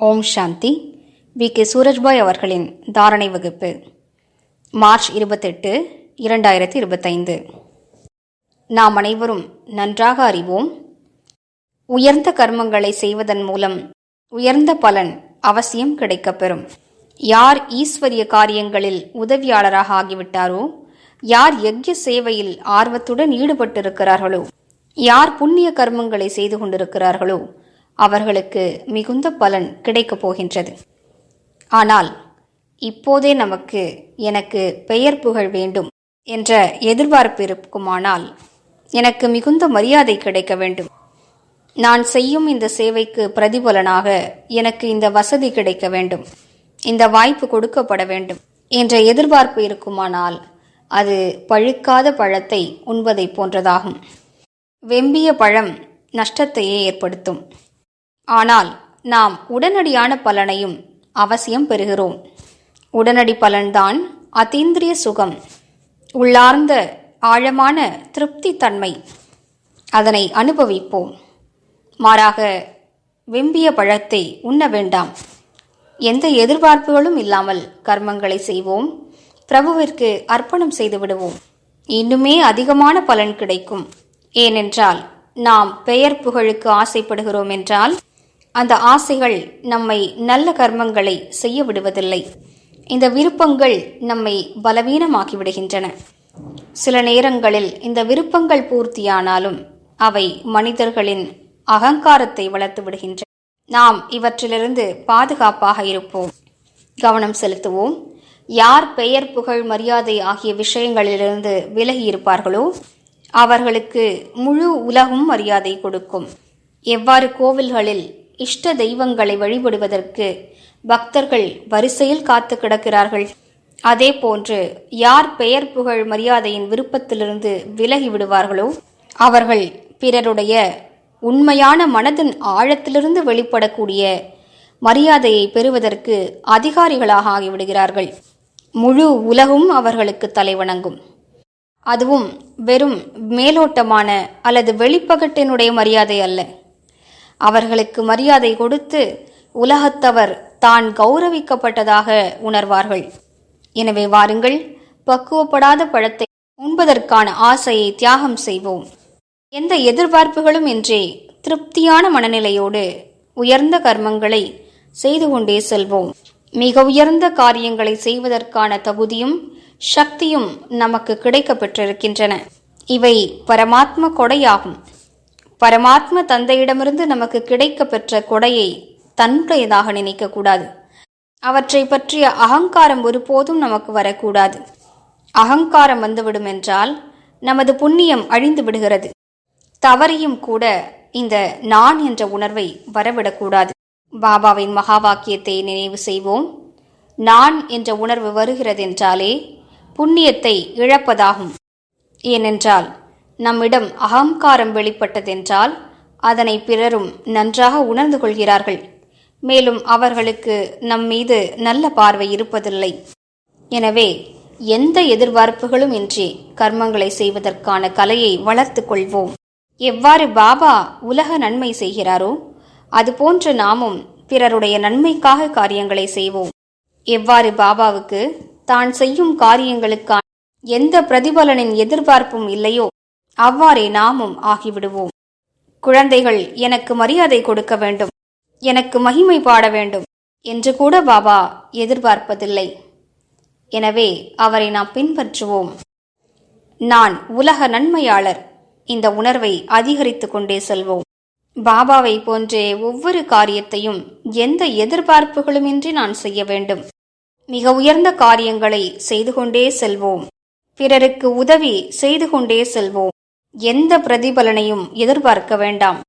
Om Shanti. We. K. Surajbhai அவர்களின் தாரணை வகுப்பு. மார்ச் இருபத்தெட்டு இரண்டாயிரத்தி இருபத்தைந்து. நாம் அனைவரும் நன்றாக அறிவோம். உயர்ந்த கர்மங்களை செய்வதன் மூலம் உயர்ந்த பலன் அவசியம் கிடைக்கப்பெறும். யார் ஈஸ்வரிய காரியங்களில் உதவியாளராக ஆகிவிட்டாரோ யார் யக்ய சேவையில் ஆர்வத்துடன் ஈடுபட்டிருக்கிறார்களோ யார் புண்ணிய கர்மங்களை செய்து கொண்டிருக்கிறார்களோ அவர்களுக்கு மிகுந்த பலன் கிடைக்கப் போகின்றது. ஆனால் இப்போதே நமக்கு எனக்கு பெயர் புகழ் வேண்டும் என்ற எதிர்பார்ப்பு இருக்குமானால் எனக்கு மிகுந்த மரியாதை கிடைக்க வேண்டும். நான் செய்யும் இந்த சேவைக்கு பிரதிபலனாக எனக்கு இந்த வசதி கிடைக்க வேண்டும். இந்த வாய்ப்பு கொடுக்கப்பட வேண்டும் என்ற எதிர்பார்ப்பு இருக்குமானால் அது பழுக்காத பழத்தை உண்பதை போன்றதாகும். வெம்பிய பழம் நஷ்டத்தையே ஏற்படுத்தும். ஆனால் நாம் உடனடியான பலனையும் அவசியம் பெறுகிறோம். உடனடி பலன்தான் அதீந்திரிய சுகம். உள்ளார்ந்த ஆழமான திருப்தி தன்மை அதனை அனுபவிப்போம். மாறாக வெம்பிய பழத்தை உண்ண வேண்டாம். எந்த எதிர்பார்ப்புகளும் இல்லாமல் கர்மங்களை செய்வோம். பிரபுவிற்கு அர்ப்பணம் செய்து விடுவோம். இன்னுமே அதிகமான பலன் கிடைக்கும். ஏனென்றால் நாம் பெயர் புகழுக்கு ஆசைப்படுகிறோம் என்றால் அந்த ஆசைகள் நம்மை நல்ல கர்மங்களை செய்ய விடுவதில்லை. இந்த விருப்பங்கள் நம்மை பலவீனமாக்கி விடுகின்றன சில நேரங்களில் இந்த விருப்பங்கள் பூர்த்தியானாலும் அவை மனிதர்களின் அகங்காரத்தை வளர்த்து விடுகின்றன. நாம் இவற்றிலிருந்து பாதுகாப்பாக இருப்போம். கவனம் செலுத்துவோம். யார் பெயர் புகழ் மரியாதை ஆகிய விஷயங்களிலிருந்து விலகி இருப்பார்களோ அவர்களுக்கு முழு உலகும் மரியாதை கொடுக்கும். எவ்வாறு கோவில்களில் இஷ்ட தெய்வங்களை வழிபடுவதற்கு பக்தர்கள் வரிசையில் காத்து கிடக்கிறார்கள். அதே போன்று யார் பெயர் புகழ் மரியாதையின் விருப்பத்திலிருந்து விலகி விடுவார்களோ அவர்கள் பிறருடைய உண்மையான மனதின் ஆழத்திலிருந்து வெளிப்படக்கூடிய மரியாதையை பெறுவதற்கு அதிகாரிகளாக ஆகிவிடுகிறார்கள். முழு உலகும் அவர்களுக்கு தலைவணங்கும். அதுவும் வெறும் மேலோட்டமான அல்லது வெளிப்பகட்டினுடைய மரியாதை அல்ல. அவர்களுக்கு மரியாதை கொடுத்து உலகத்தவர் தான் கௌரவிக்கப்பட்டதாக உணர்வார்கள். எனவே வாருங்கள் பக்குவப்படாத பழத்தை உண்பதற்கான ஆசையை தியாகம் செய்வோம். எந்த எதிர்பார்ப்புகளும் இன்றி திருப்தியான மனநிலையோடு உயர்ந்த கர்மங்களை செய்து கொண்டே செல்வோம். மிக உயர்ந்த காரியங்களை செய்வதற்கான தகுதியும் சக்தியும் நமக்கு கிடைக்க பெற்றிருக்கின்றன இவை பரமாத்ம கொடையாகும். பரமாத்ம தந்தையிடமிருந்து நமக்கு கிடைக்க பெற்ற கொடையை தன்னுடையதாக நினைக்கக்கூடாது. அவற்றை பற்றிய அகங்காரம் ஒருபோதும் நமக்கு வரக்கூடாது. அகங்காரம் வந்துவிடும் என்றால் நமது புண்ணியம் அழிந்து விடுகிறது. தவறியும் கூட இந்த நான் என்ற உணர்வை வரவிடக்கூடாது. பாபாவின் மகா வாக்கியத்தை நினைவு செய்வோம். நான் என்ற உணர்வு வருகிறதென்றாலே புண்ணியத்தை இழப்பதாகும். ஏனென்றால் நம்மிடம் அகங்காரம் வெளிப்பட்டதென்றால் அதனை பிறரும் நன்றாக உணர்ந்து கொள்கிறார்கள். மேலும் அவர்களுக்கு நம் மீது நல்ல பார்வை இருப்பதில்லை. எனவே எந்த எதிர்பார்ப்புகளும் இன்றி கர்மங்களை செய்வதற்கான கலையை வளர்த்து கொள்வோம். எவ்வாறு பாபா உலக நன்மை செய்கிறாரோ அதுபோன்று நாமும் பிறருடைய நன்மைக்காக காரியங்களை செய்வோம். எவ்வாறு பாபாவுக்கு தான் செய்யும் காரியங்களுக்கான எந்த பிரதிபலனின் எதிர்பார்ப்பும் இல்லையோ அவ்வாறே நாமும் ஆகிவிடுவோம். குழந்தைகள் எனக்கு மரியாதை கொடுக்க வேண்டும். எனக்கு மகிமை பாட வேண்டும் என்று கூட பாபா எதிர்பார்ப்பதில்லை. எனவே அவரை நாம் பின்பற்றுவோம். நான் உலக நன்மையாளர். இந்த உணர்வை அதிகரித்து கொண்டே செல்வோம். பாபாவை போன்றே ஒவ்வொரு காரியத்தையும் எந்த எதிர்பார்ப்புகளுமின்றி நான் செய்ய வேண்டும். மிக உயர்ந்த காரியங்களை செய்து கொண்டே செல்வோம். பிறருக்கு உதவி செய்து கொண்டே செல்வோம். எந்த பிரதிபலனையும் எதிர்பார்க்க வேண்டாம்.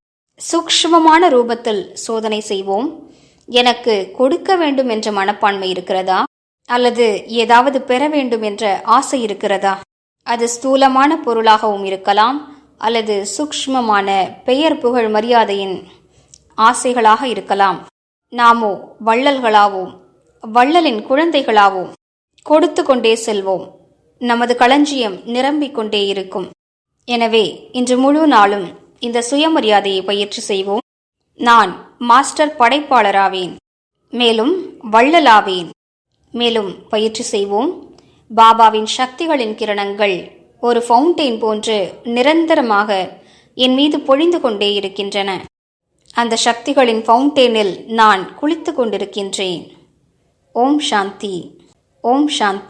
சூக்ஷ்மமான ரூபத்தில் சோதனை செய்வோம். எனக்கு கொடுக்க வேண்டும் என்ற மனப்பான்மை இருக்கிறதா? அல்லது ஏதாவது பெற வேண்டும் என்ற ஆசை இருக்கிறதா? அது ஸ்தூலமான பொருளாகவும் இருக்கலாம் அல்லது சூக்ஷ்மமான பெயர் புகழ் மரியாதையின் ஆசைகளாக இருக்கலாம். நாமோ வள்ளல்களாவோம் வள்ளலின் குழந்தைகளாவோம் கொடுத்து கொண்டே செல்வோம். நமது களஞ்சியம் நிரம்பிக் கொண்டே இருக்கும். எனவே இன்று முழு நாளும் இந்த சுயமரியாதையை பயிற்சி செய்வோம். நான் மாஸ்டர் படைப்பாளராவேன். மேலும் வள்ளலாவேன். மேலும் பயிற்சி செய்வோம். பாபாவின் சக்திகளின் கிரணங்கள் ஒரு ஃபவுண்டெயின் போன்று நிரந்தரமாக என் மீது பொழிந்து கொண்டே இருக்கின்றன. அந்த சக்திகளின் ஃபவுண்டெயினில் நான் குளித்து கொண்டிருக்கின்றேன். ஓம் சாந்தி. ஓம் சாந்தி.